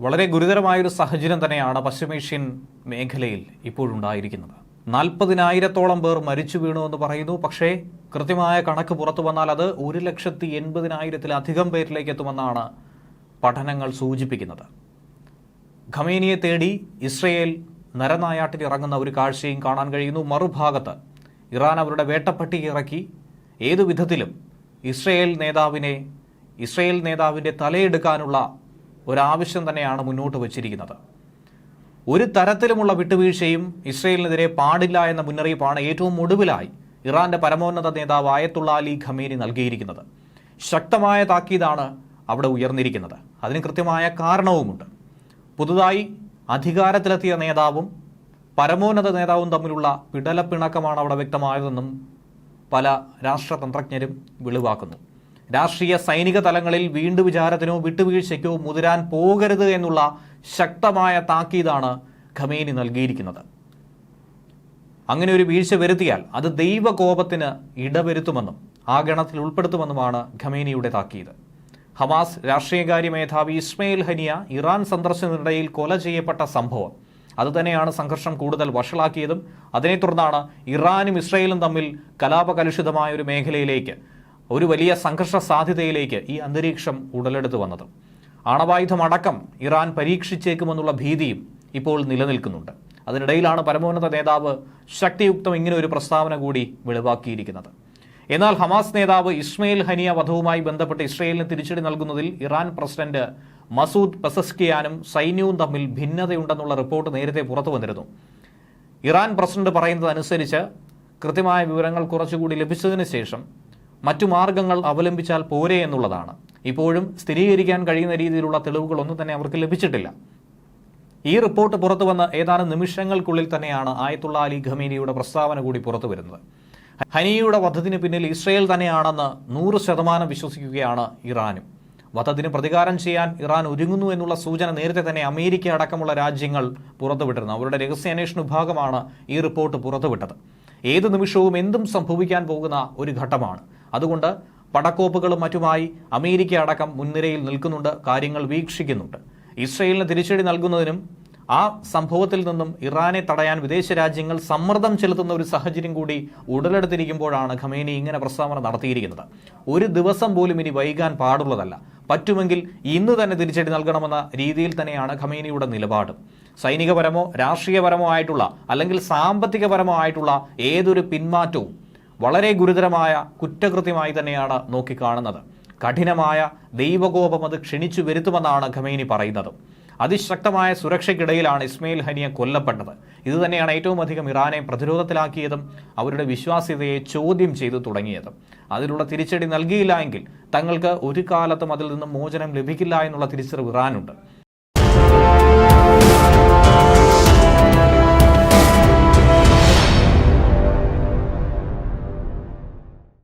വളരെ ഗുരുതരമായൊരു സാഹചര്യം തന്നെയാണ് പശ്ചിമേഷ്യൻ മേഖലയിൽ ഇപ്പോഴുണ്ടായിരിക്കുന്നത്. നാൽപ്പതിനായിരത്തോളം പേർ മരിച്ചു വീണു എന്ന് പറയുന്നു. പക്ഷേ കൃത്യമായ കണക്ക് പുറത്തു വന്നാൽ അത് ഒരു ലക്ഷത്തി എൺപതിനായിരത്തിലധികം പേരിലേക്ക് എത്തുമെന്നാണ് പഠനങ്ങൾ സൂചിപ്പിക്കുന്നത്. ഖമേനിയെ തേടി ഇസ്രയേൽ നരനായാട്ടിൽ ഇറങ്ങുന്ന ഒരു കാഴ്ചയും കാണാൻ കഴിയുന്നു. മറുഭാഗത്ത് ഇറാൻ അവരുടെ വേട്ടപ്പട്ടി ഇറക്കി. ഏതു വിധത്തിലും ഇസ്രയേൽ നേതാവിനെ ഇസ്രയേൽ നേതാവിന്റെ തലയെടുക്കാനുള്ള ഒരാവശ്യം തന്നെയാണ് മുന്നോട്ട് വച്ചിരിക്കുന്നത്. ഒരു തരത്തിലുമുള്ള വിട്ടുവീഴ്ചയും ഇസ്രയേലിനെതിരെ പാടില്ല എന്ന മുന്നറിയിപ്പാണ് ഏറ്റവും ഒടുവിലായി ഇറാന്റെ പരമോന്നത നേതാവ് ആയത്തുള്ള അലി ഖമേനി നൽകിയിരിക്കുന്നത്. ശക്തമായ താക്കീതാണ് അവിടെ ഉയർന്നിരിക്കുന്നത്. അതിന് കൃത്യമായ കാരണവുമുണ്ട്. പുതുതായി അധികാരത്തിലെത്തിയ നേതാവും പരമോന്നത നേതാവും തമ്മിലുള്ള പിടലപ്പിണക്കമാണ് അവിടെ വ്യക്തമായതെന്നും പല രാഷ്ട്രതന്ത്രജ്ഞരും വെളിവാക്കുന്നു. രാഷ്ട്രീയ സൈനിക തലങ്ങളിൽ വീണ്ടു വിചാരത്തിനോ വിട്ടുവീഴ്ചയ്ക്കോ മുതിരാൻ പോകരുത് എന്നുള്ള ശക്തമായ താക്കീതാണ് ഖമേനി നൽകിയിരിക്കുന്നത്. അങ്ങനെ ഒരു വീഴ്ച വരുത്തിയാൽ അത് ദൈവകോപത്തിന് ഇടവരുത്തുമെന്നും ആ ഗണത്തിൽ ഉൾപ്പെടുത്തുമെന്നുമാണ് ഖമേനിയുടെ താക്കീത്. ഹമാസ് രാഷ്ട്രീയകാര്യ മേധാവി ഇസ്മയിൽ ഹനിയ ഇറാൻ സന്ദർശനത്തിനിടയിൽ കൊല ചെയ്യപ്പെട്ട സംഭവം. അതുതന്നെയാണ് സംഘർഷം കൂടുതൽ വഷളാക്കിയതും. അതിനെ തുടർന്നാണ് ഇറാനും ഇസ്രയേലും തമ്മിൽ കലാപകലുഷിതമായ ഒരു മേഖലയിലേക്ക് ഒരു വലിയ സംഘർഷ സാധ്യതയിലേക്ക് ഈ അന്തരീക്ഷം ഉടലെടുത്ത് വന്നത്. ആണവായുധമടക്കം ഇറാൻ പരീക്ഷിച്ചേക്കുമെന്നുള്ള ഭീതിയും ഇപ്പോൾ നിലനിൽക്കുന്നുണ്ട്. അതിനിടയിലാണ് പരമോന്നത നേതാവ് ശക്തിയുക്തം ഇങ്ങനെ ഒരു പ്രസ്താവന കൂടി വെളിവാക്കിയിരിക്കുന്നത്. എന്നാൽ ഹമാസ് നേതാവ് ഇസ്മയിൽ ഹനിയ വധവുമായി ബന്ധപ്പെട്ട് ഇസ്രയേലിന് തിരിച്ചടി നൽകുന്നതിൽ ഇറാൻ പ്രസിഡന്റ് മസൂദ് പെസസ്കിയാനും സൈന്യവും തമ്മിൽ ഭിന്നതയുണ്ടെന്നുള്ള റിപ്പോർട്ട് നേരത്തെ പുറത്തു വന്നിരുന്നു. ഇറാൻ പ്രസിഡന്റ് പറയുന്നതനുസരിച്ച് കൃത്യമായ വിവരങ്ങൾ കുറച്ചുകൂടി ലഭിച്ചതിന് ശേഷം മറ്റു മാർഗങ്ങൾ അവലംബിച്ചാൽ പോരെ എന്നുള്ളതാണ്. ഇപ്പോഴും സ്ഥിരീകരിക്കാൻ കഴിയുന്ന രീതിയിലുള്ള തെളിവുകൾ ഒന്നും തന്നെ അവർക്ക് ലഭിച്ചിട്ടില്ല. ഈ റിപ്പോർട്ട് പുറത്തു വന്ന ഏതാനും നിമിഷങ്ങൾക്കുള്ളിൽ തന്നെയാണ് ആയത്തുള്ള അലി ഖമീനിയുടെ പ്രസ്താവന കൂടി പുറത്തു വരുന്നത്. ഹനിയയുടെ വധത്തിന് പിന്നിൽ ഇസ്രയേൽ തന്നെയാണെന്ന് നൂറ് ശതമാനം വിശ്വസിക്കുകയാണ് ഇറാനും. വധത്തിന് പ്രതികാരം ചെയ്യാൻ ഇറാൻ ഒരുങ്ങുന്നു എന്നുള്ള സൂചന നേരത്തെ തന്നെ അമേരിക്ക അടക്കമുള്ള രാജ്യങ്ങൾ പുറത്തുവിട്ടിരുന്നു അവരുടെ രഹസ്യാന്വേഷണ വിഭാഗമാണ് ഈ റിപ്പോർട്ട് പുറത്തുവിട്ടത്. ഏത് നിമിഷവും എന്തും സംഭവിക്കാൻ പോകുന്ന ഒരു ഘട്ടമാണ്. അതുകൊണ്ട് പടക്കോപ്പുകളും മറ്റുമായി അമേരിക്ക അടക്കം മുൻനിരയിൽ നിൽക്കുന്നുണ്ട് കാര്യങ്ങൾ വീക്ഷിക്കുന്നുണ്ട്. ഇസ്രയേലിന് തിരിച്ചടി നൽകുന്നതിനും ആ സംഭവത്തിൽ നിന്നും ഇറാനെ തടയാൻ വിദേശ രാജ്യങ്ങൾ സമ്മർദ്ദം ചെലുത്തുന്ന ഒരു സാഹചര്യം കൂടി ഉടലെടുത്തിരിക്കുമ്പോഴാണ് ഖമേനി ഇങ്ങനെ പ്രസ്താവന നടത്തിയിരിക്കുന്നത്. ഒരു ദിവസം പോലും ഇനി വൈകാൻ പാടുള്ളതല്ല. പറ്റുമെങ്കിൽ ഇന്ന് തന്നെ തിരിച്ചടി നൽകണമെന്ന രീതിയിൽ തന്നെയാണ് ഖമേനിയുടെ നിലപാട്. സൈനികപരമോ രാഷ്ട്രീയപരമോ ആയിട്ടുള്ള അല്ലെങ്കിൽ സാമ്പത്തികപരമോ ആയിട്ടുള്ള ഏതൊരു പിന്മാറ്റവും വളരെ ഗുരുതരമായ കുറ്റകൃത്യമായി തന്നെയാണ് നോക്കിക്കാണുന്നത്. കഠിനമായ ദൈവകോപം അത് ക്ഷണിച്ചു വരുത്തുമെന്നാണ് ഖമേനി പറയുന്നത്. അതിശക്തമായ സുരക്ഷയ്ക്കിടയിലാണ് ഇസ്മയിൽ ഹനിയ കൊല്ലപ്പെട്ടത്. ഇത് തന്നെയാണ് ഏറ്റവും അധികം ഇറാനെ പ്രതിരോധത്തിലാക്കിയതും അവരുടെ വിശ്വാസ്യതയെ ചോദ്യം ചെയ്തു തുടങ്ങിയതും. അതിലുള്ള തിരിച്ചടി നൽകിയില്ല എങ്കിൽ തങ്ങൾക്ക് ഒരു കാലത്തും അതിൽ നിന്നും മോചനം ലഭിക്കില്ല എന്നുള്ള തിരിച്ചറിവ് ഇറാനുണ്ട്.